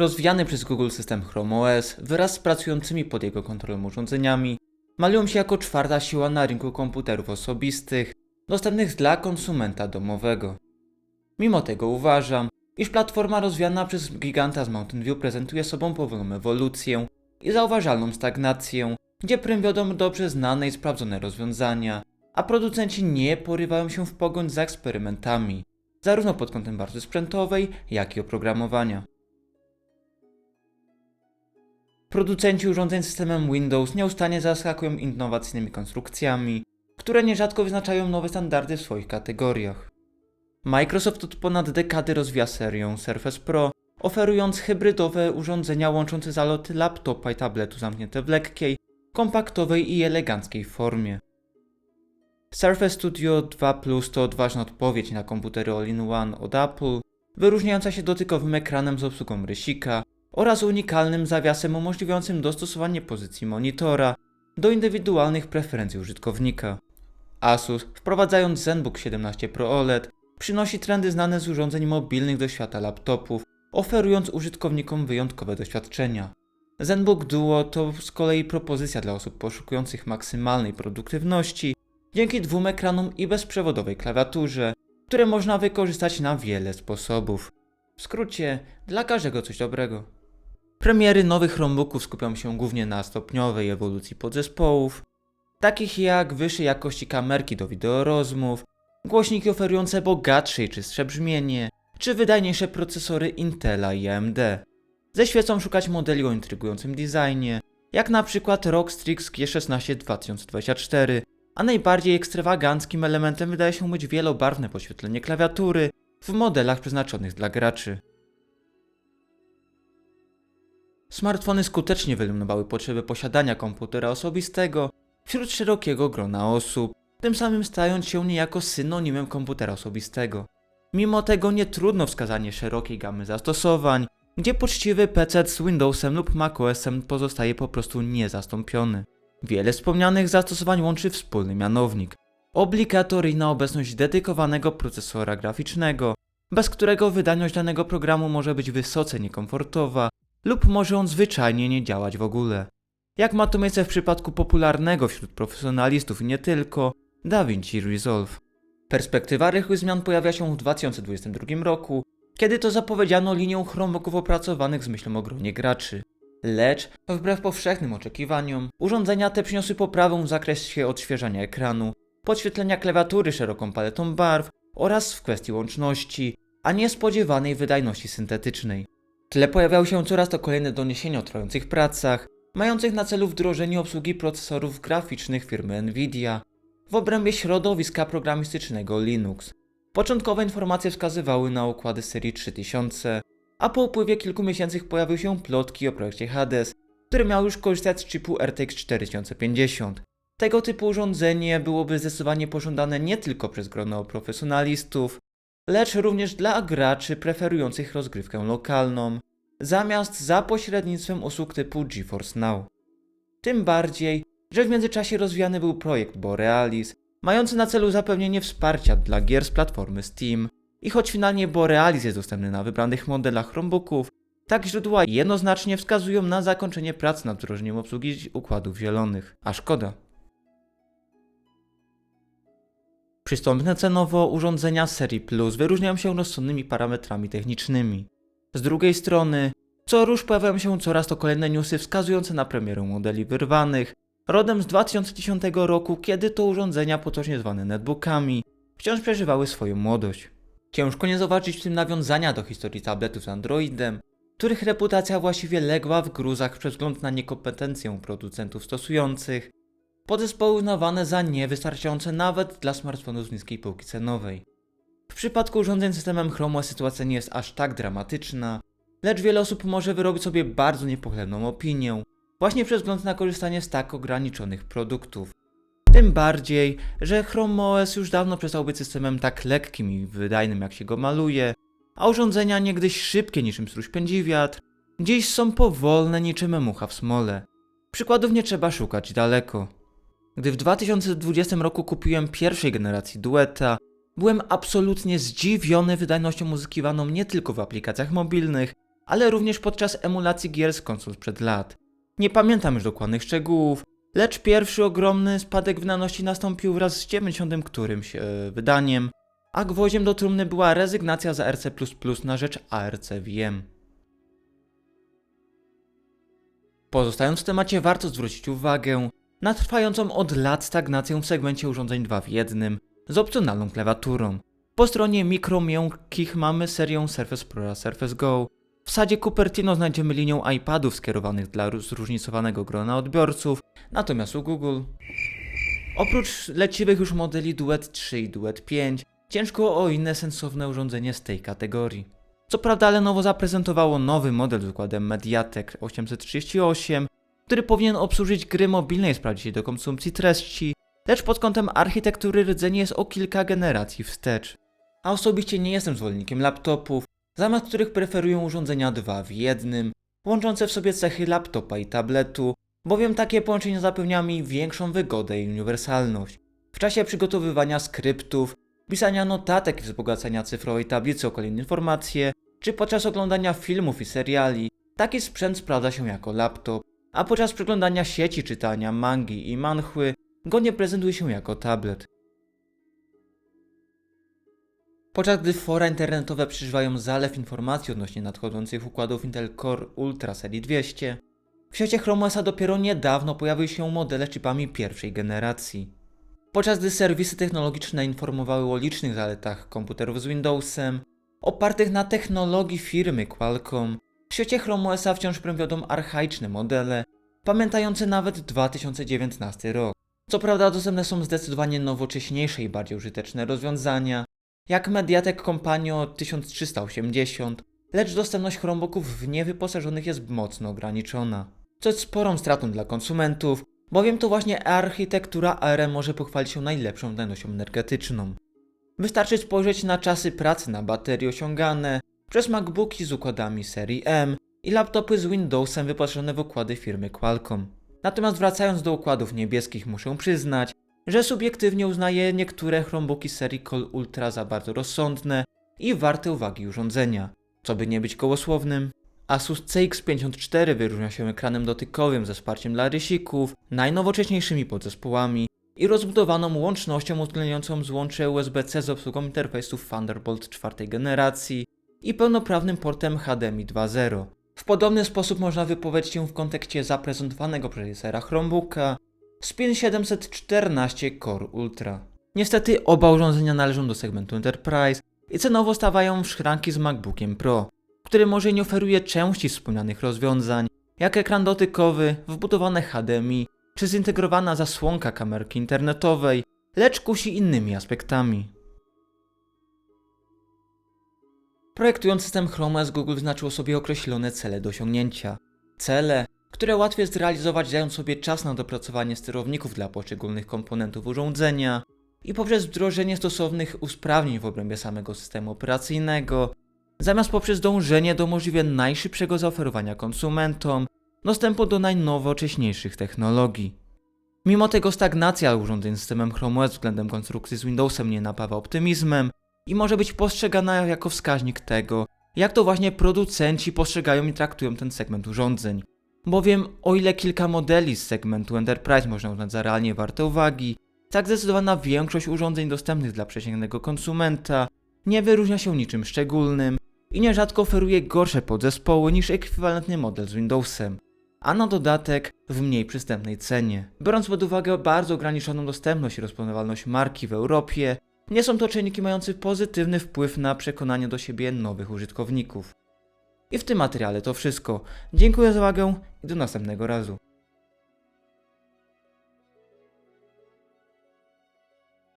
Rozwijany przez Google system Chrome OS wraz z pracującymi pod jego kontrolą urządzeniami malują się jako czwarta siła na rynku komputerów osobistych dostępnych dla konsumenta domowego. Mimo tego uważam, iż platforma rozwijana przez giganta z Mountain View prezentuje sobą powolną ewolucję i zauważalną stagnację, gdzie prym wiodą dobrze znane i sprawdzone rozwiązania, a producenci nie porywają się w pogoń za eksperymentami, zarówno pod kątem bazy sprzętowej, jak i oprogramowania. Producenci urządzeń systemem Windows nieustannie zaskakują innowacyjnymi konstrukcjami, które nierzadko wyznaczają nowe standardy w swoich kategoriach. Microsoft od ponad dekady rozwija serię Surface Pro, oferując hybrydowe urządzenia łączące zaloty laptopa i tabletu zamknięte w lekkiej, kompaktowej i eleganckiej formie. Surface Studio 2 Plus to odważna odpowiedź na komputery all-in-one od Apple, wyróżniająca się dotykowym ekranem z obsługą rysika oraz unikalnym zawiasem umożliwiającym dostosowanie pozycji monitora do indywidualnych preferencji użytkownika. Asus, wprowadzając ZenBook 17 Pro OLED, przynosi trendy znane z urządzeń mobilnych do świata laptopów, oferując użytkownikom wyjątkowe doświadczenia. ZenBook Duo to z kolei propozycja dla osób poszukujących maksymalnej produktywności dzięki dwóm ekranom i bezprzewodowej klawiaturze, które można wykorzystać na wiele sposobów. W skrócie, dla każdego coś dobrego. Premiery nowych Chromebooków skupią się głównie na stopniowej ewolucji podzespołów, takich jak wyższej jakości kamerki do wideorozmów, głośniki oferujące bogatsze i czystsze brzmienie, czy wydajniejsze procesory Intela i AMD. Ze świecą szukać modeli o intrygującym designie, jak na przykład ROG Strix G16 2024, a najbardziej ekstrawaganckim elementem wydaje się być wielobarwne podświetlenie klawiatury w modelach przeznaczonych dla graczy. Smartfony skutecznie wyeliminowały potrzebę posiadania komputera osobistego wśród szerokiego grona osób, tym samym stając się niejako synonimem komputera osobistego. Mimo tego nie trudno wskazanie szerokiej gamy zastosowań, gdzie poczciwy PC z Windowsem lub macOSem pozostaje po prostu niezastąpiony. Wiele wspomnianych zastosowań łączy wspólny mianownik. Obligatoryjna obecność dedykowanego procesora graficznego, bez którego wydajność danego programu może być wysoce niekomfortowa lub może on zwyczajnie nie działać w ogóle. Jak ma to miejsce w przypadku popularnego wśród profesjonalistów i nie tylko DaVinci Resolve. Perspektywa rychłych zmian pojawia się w 2022 roku, kiedy to zapowiedziano linię Chromebooków opracowanych z myślą o gronie graczy. Lecz, wbrew powszechnym oczekiwaniom, urządzenia te przyniosły poprawę w zakresie odświeżania ekranu, podświetlenia klawiatury szeroką paletą barw oraz w kwestii łączności, a niespodziewanej wydajności syntetycznej. W tle pojawiały się coraz to kolejne doniesienia o trwających pracach, mających na celu wdrożenie obsługi procesorów graficznych firmy Nvidia w obrębie środowiska programistycznego Linux. Początkowe informacje wskazywały na układy serii 3000, a po upływie kilku miesięcy pojawiły się plotki o projekcie Hades, który miał już korzystać z chipu RTX 4050. Tego typu urządzenie byłoby zdecydowanie pożądane nie tylko przez grono profesjonalistów, lecz również dla graczy preferujących rozgrywkę lokalną, zamiast za pośrednictwem usług typu GeForce Now. Tym bardziej, że w międzyczasie rozwijany był projekt Borealis, mający na celu zapewnienie wsparcia dla gier z platformy Steam. I choć finalnie Borealis jest dostępny na wybranych modelach Chromebooków, tak źródła jednoznacznie wskazują na zakończenie prac nad wdrożeniem obsługi układów zielonych. A szkoda. Przystępne cenowo urządzenia serii Plus wyróżniają się rozsądnymi parametrami technicznymi. Z drugiej strony, co rusz pojawiają się coraz to kolejne newsy wskazujące na premierę modeli wyrwanych, rodem z 2010 roku, kiedy to urządzenia potocznie zwane netbookami wciąż przeżywały swoją młodość. Ciężko nie zobaczyć w tym nawiązania do historii tabletów z Androidem, których reputacja właściwie legła w gruzach przez wzgląd na niekompetencję producentów stosujących podzespoły uznawane za niewystarczające nawet dla smartfonów z niskiej półki cenowej. W przypadku urządzeń systemem Chrome sytuacja nie jest aż tak dramatyczna, lecz wiele osób może wyrobić sobie bardzo niepochlebną opinię, właśnie przez wzgląd na korzystanie z tak ograniczonych produktów. Tym bardziej, że Chrome OS już dawno przestał być systemem tak lekkim i wydajnym jak się go maluje, a urządzenia niegdyś szybkie niczym stróż pędzi wiatr, dziś są powolne niczym mucha w smole. Przykładów nie trzeba szukać daleko. Gdy w 2020 roku kupiłem pierwszej generacji dueta, byłem absolutnie zdziwiony wydajnością uzyskiwaną nie tylko w aplikacjach mobilnych, ale również podczas emulacji gier z konsol sprzed lat. Nie pamiętam już dokładnych szczegółów, lecz pierwszy ogromny spadek wydajności nastąpił wraz z 90 którymś e, wydaniem, a gwoździem do trumny była rezygnacja za RC++ na rzecz ARC VM. Pozostając w temacie warto zwrócić uwagę na trwającą od lat stagnację w segmencie urządzeń 2 w 1 z opcjonalną klawiaturą. Po stronie mikro miękkich mamy serię Surface Pro Surface Go. W sadzie Cupertino znajdziemy linię iPadów skierowanych dla zróżnicowanego grona odbiorców, natomiast u Google Oprócz leciwych już modeli Duet 3 i Duet 5, ciężko o inne sensowne urządzenie z tej kategorii. Co prawda Lenovo zaprezentowało nowy model z układem Mediatek 838, który powinien obsłużyć gry mobilne i sprawdzić do konsumpcji treści, lecz pod kątem architektury rdzenie jest o kilka generacji wstecz. A osobiście nie jestem zwolennikiem laptopów, zamiast których preferuję urządzenia dwa w jednym, łączące w sobie cechy laptopa i tabletu, bowiem takie połączenie zapewnia mi większą wygodę i uniwersalność. W czasie przygotowywania skryptów, pisania notatek i wzbogacania cyfrowej tablicy o kolejne informacje, czy podczas oglądania filmów i seriali, taki sprzęt sprawdza się jako laptop, a podczas przeglądania sieci, czytania mangi i manhwy, godnie prezentuje się jako tablet. Podczas gdy fora internetowe przeżywają zalew informacji odnośnie nadchodzących układów Intel Core Ultra serii 200, w świecie Chrome OSa dopiero niedawno pojawiły się modele chipami pierwszej generacji. Podczas gdy serwisy technologiczne informowały o licznych zaletach komputerów z Windowsem, opartych na technologii firmy Qualcomm, w świecie Chrome OSa wciąż pręwiodą archaiczne modele, pamiętające nawet 2019 rok. Co prawda dostępne są zdecydowanie nowocześniejsze i bardziej użyteczne rozwiązania, jak Mediatek Companio 1380, lecz dostępność Chromebooków w niewyposażonych jest mocno ograniczona, co jest sporą stratą dla konsumentów, bowiem to właśnie architektura ARM może pochwalić się najlepszą wydajnością energetyczną. Wystarczy spojrzeć na czasy pracy na baterii osiągane przez MacBooki z układami serii M i laptopy z Windowsem wyposażone w układy firmy Qualcomm. Natomiast wracając do układów niebieskich muszę przyznać, że subiektywnie uznaję niektóre Chromebooki serii Call Ultra za bardzo rozsądne i warte uwagi urządzenia. Co by nie być gołosłownym, Asus CX54 wyróżnia się ekranem dotykowym ze wsparciem dla rysików, najnowocześniejszymi podzespołami i rozbudowaną łącznością uwzględniającą złącze USB-C z obsługą interfejsów Thunderbolt czwartej generacji i pełnoprawnym portem HDMI 2.0. W podobny sposób można wypowiedzieć się w kontekście zaprezentowanego procesora Chromebooka Spin 714 Core Ultra. Niestety oba urządzenia należą do segmentu Enterprise i cenowo stawają w szranki z MacBookiem Pro, który może nie oferuje części wspomnianych rozwiązań, jak ekran dotykowy, wbudowane HDMI czy zintegrowana zasłonka kamerki internetowej, lecz kusi innymi aspektami. Projektując system Chrome OS Google wyznaczyło sobie określone cele do osiągnięcia. Cele, które łatwiej zrealizować dając sobie czas na dopracowanie sterowników dla poszczególnych komponentów urządzenia i poprzez wdrożenie stosownych usprawnień w obrębie samego systemu operacyjnego, zamiast poprzez dążenie do możliwie najszybszego zaoferowania konsumentom dostępu do najnowocześniejszych technologii. Mimo tego stagnacja urządzeń systemem Chrome OS względem konstrukcji z Windowsem nie napawa optymizmem i może być postrzegana jako wskaźnik tego, jak to właśnie producenci postrzegają i traktują ten segment urządzeń. Bowiem o ile kilka modeli z segmentu Enterprise można uznać za realnie warte uwagi, tak zdecydowana większość urządzeń dostępnych dla przeciętnego konsumenta nie wyróżnia się niczym szczególnym i nierzadko oferuje gorsze podzespoły niż ekwiwalentny model z Windowsem, a na dodatek w mniej przystępnej cenie. Biorąc pod uwagę bardzo ograniczoną dostępność i rozpoznawalność marki w Europie, nie są to czynniki mające pozytywny wpływ na przekonanie do siebie nowych użytkowników. I w tym materiale to wszystko. Dziękuję za uwagę i do następnego razu.